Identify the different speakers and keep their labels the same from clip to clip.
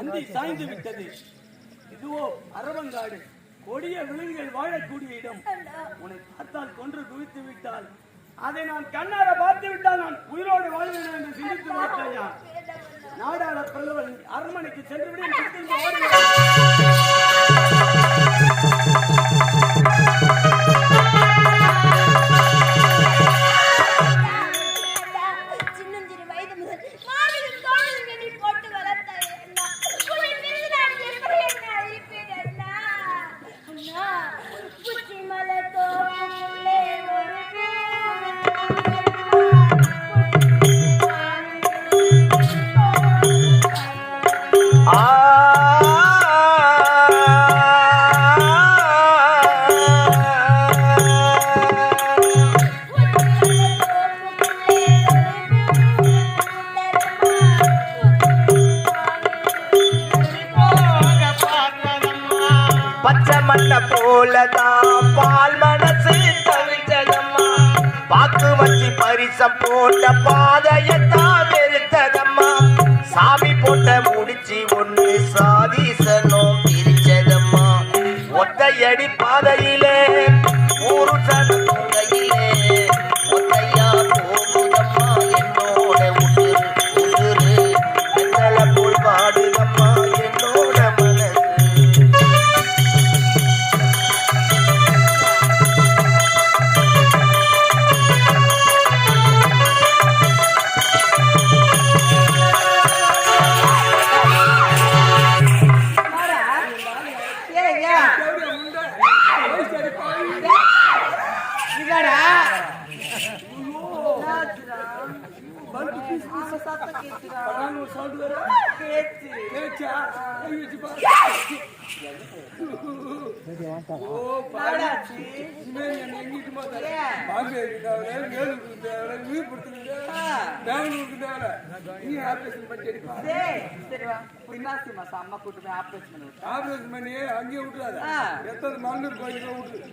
Speaker 1: அந்தி சாய்ந்து விட்டது. இதுவோ அரவங்காடு. கொடிய விலங்குகள் வாழக்கூடிய இடம். உன்னை பார்த்தால் கொன்று குவித்து விட்டால். அதை நான் கண்ணார பார்த்து விட்டால் நான் உயிரோடு வாழ்வேன் என்று சிந்தித்து மாட்டாயா நாடாள பிரதமன் அரண்மனைக்கு சென்று விட.
Speaker 2: மண்ண போலதான் பால் மனசு தவிச்சதம்மா. பாக்கு வச்சு பரிசம் போட்ட பாதையத்தான் போட்ட ஒன்று ஒண்ணு பிரிச்சதம்மா. ஒத்தையடி பாதையில
Speaker 1: operation பண்ணி அங்கேயே விட்டுறாத. எத்தனை மண்ணூர் கோயிலுக்கு விட்டுரு.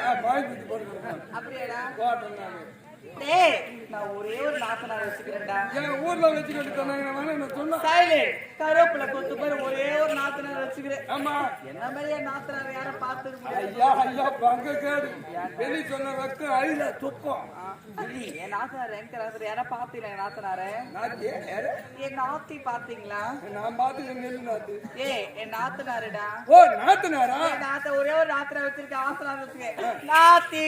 Speaker 1: ஆ, பாய் குத்தி போட்டுருக்கேன். போட்டேன் நானு.
Speaker 3: டேய், நான் ஒரே ஒரு நாத்தனார் வச்சுக்கிறேன்டா.
Speaker 1: ஊர்ல வச்சுக்கிட்டு
Speaker 3: சைலண்ட் கருவேப்பிலை கொத்து பேர் ஒரே ஒரு நாத்தனார் வச்சுக்கிறேன்.
Speaker 1: ஆமா.
Speaker 3: என்ன மாதிரியே நாத்தனார் யாரும் பார்த்துக்க முடியாது?
Speaker 1: ஐயா ஐயா பங்க கேடு. வெளி சொன்ன வெக்க அழில துப்பம்.
Speaker 3: இல்லி, என் நாத்தனார் எங்க யாரா பாத்தீங்களா என் நாத்தனாரு? என் நாத்தி பாத்தீங்களா
Speaker 1: நான் நாத்து.
Speaker 3: ஏ என் நாத்தனாருடா?
Speaker 1: ஓ நாத்துனாரா?
Speaker 3: நாத்த ஒரே ஒரு நாத்தனார் வச்சிருக்கேன் ஆசனார் வச்சுக்க நாத்தி!